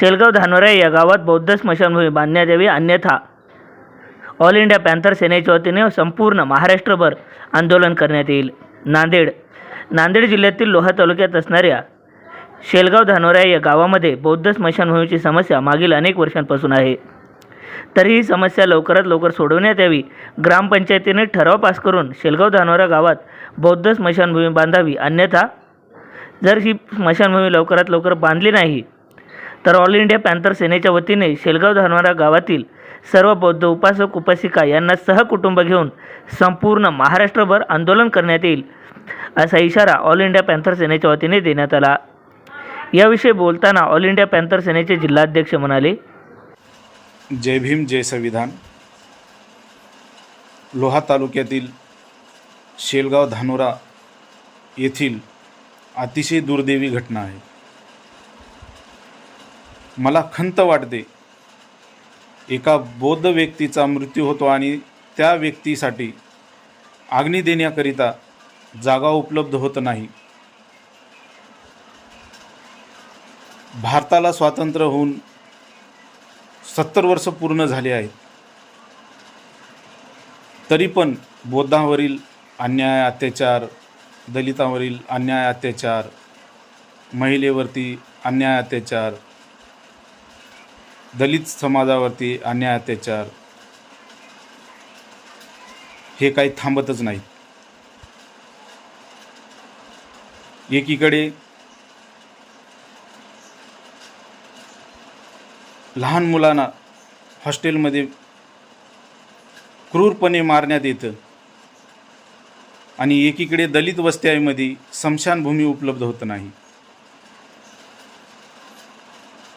शेलगाव धानोरे या गावात बौद्ध स्मशानभूमी बांधण्यात यावी अन्यथा. ऑल इंडिया पॅन्थर सेनेच्या वतीने संपूर्ण महाराष्ट्रभर आंदोलन करण्यात येईल. नांदेड. नांदेड जिल्ह्यातील लोहा तालुक्यात असणाऱ्या शेलगाव धानोरा या गावामध्ये बौद्ध स्मशानभूमीची समस्या मागील अनेक वर्षांपासून आहे. तरी ही समस्या लवकरात लवकर सोडवण्यात यावी ग्रामपंचायतीने ठराव पास करून शेलगाव धानोरा गावात बौद्ध स्मशानभूमी बांधावी अन्यथा. जर ही स्मशानभूमी लवकरात लवकर बांधली नाही तर ऑल इंडिया पॅन्थर सेनेच्या वतीने शेलगाव धानोरा गावातील सर्व बौद्ध उपासक उपासिका यांना सहकुटुंब घेऊन संपूर्ण महाराष्ट्रभर आंदोलन करण्यात येईल असा इशारा ऑल इंडिया पॅन्थर सेनेच्या वतीने देण्यात आला. याविषयी बोलताना ऑल इंडिया पॅन्थर सेनेचे जिल्हाध्यक्ष म्हणाले जय भीम जय संविधान. लोहा तालुक्यातील शेलगाव धानोरा येथील अतिशय दुर्दैवी घटना आहे. मला खंत वाटते. एका बौद्ध व्यक्तीचा मृत्यू होतो आणि त्या व्यक्तीसाठी अग्नी देण्याकरिता जागा उपलब्ध होत नाही. भारताला स्वातंत्र्य होऊन सत्तर वर्ष पूर्ण झाले आहेत. तरी पण बौद्धांवरील अन्याय अत्याचार दलितांवरील अन्याय अत्याचार महिलेवरती अन्याय अत्याचार दलित समाजावरती अन्याय अत्याचार हे काही थांबतच नाहीत एकीकडे लहान मुलांना हॉस्टेलमध्ये क्रूरपणे मारण्यात येतं आणि एकीकडे दलित वस्त्यामध्ये स्मशानभूमी उपलब्ध होत नाही.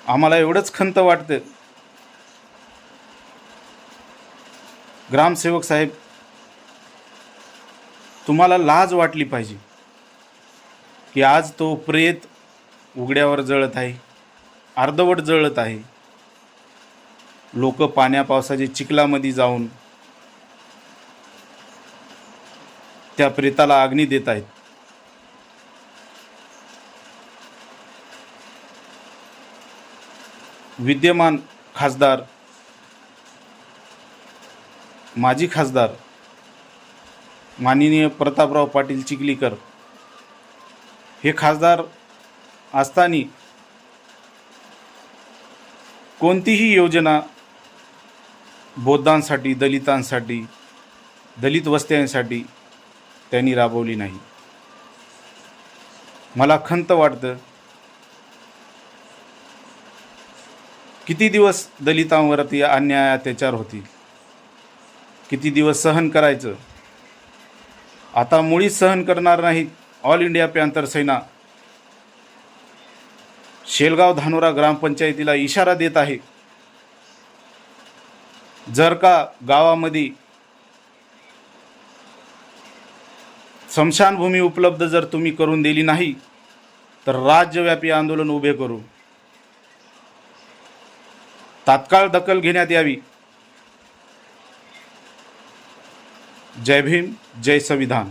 आम्हाला एवढंच खंत वाटतं. ग्रामसेवक साहेब तुम्हाला लाज वाटली पाहिजे की आज तो प्रेत उघड्यावर जळत आहे अर्धवट जळत आहे. लोक पाण्या पावसाच्या चिखलामध्ये जाऊन त्या प्रेताला अग्नी देत आहेत. विद्यमान खासदार माजी खासदार माननीय प्रतापराव पाटील चिखलीकर हे खासदार असताना कोणतीही योजना बौद्धांसाठी दलितांसाठी दलित वस्त्यांसाठी त्यांनी राबवली नाही. मला खंत वाटतं किती दिवस दलितांवरती अन्याय अत्याचार होतील किती दिवस सहन करायचं? आता मुळीच सहन करणार नाहीत all India panther Sena. Shelgaon Dhanora ग्रामपंचायतीला इशारा देत आहे. जर का गावामध्ये स्मशानभूमी उपलब्ध जर तुम्ही करून दिली नाही तर राज्यव्यापी आंदोलन उभे करू. तात्काळ दखल घेण्यात यावी. जय भीम जय संविधान.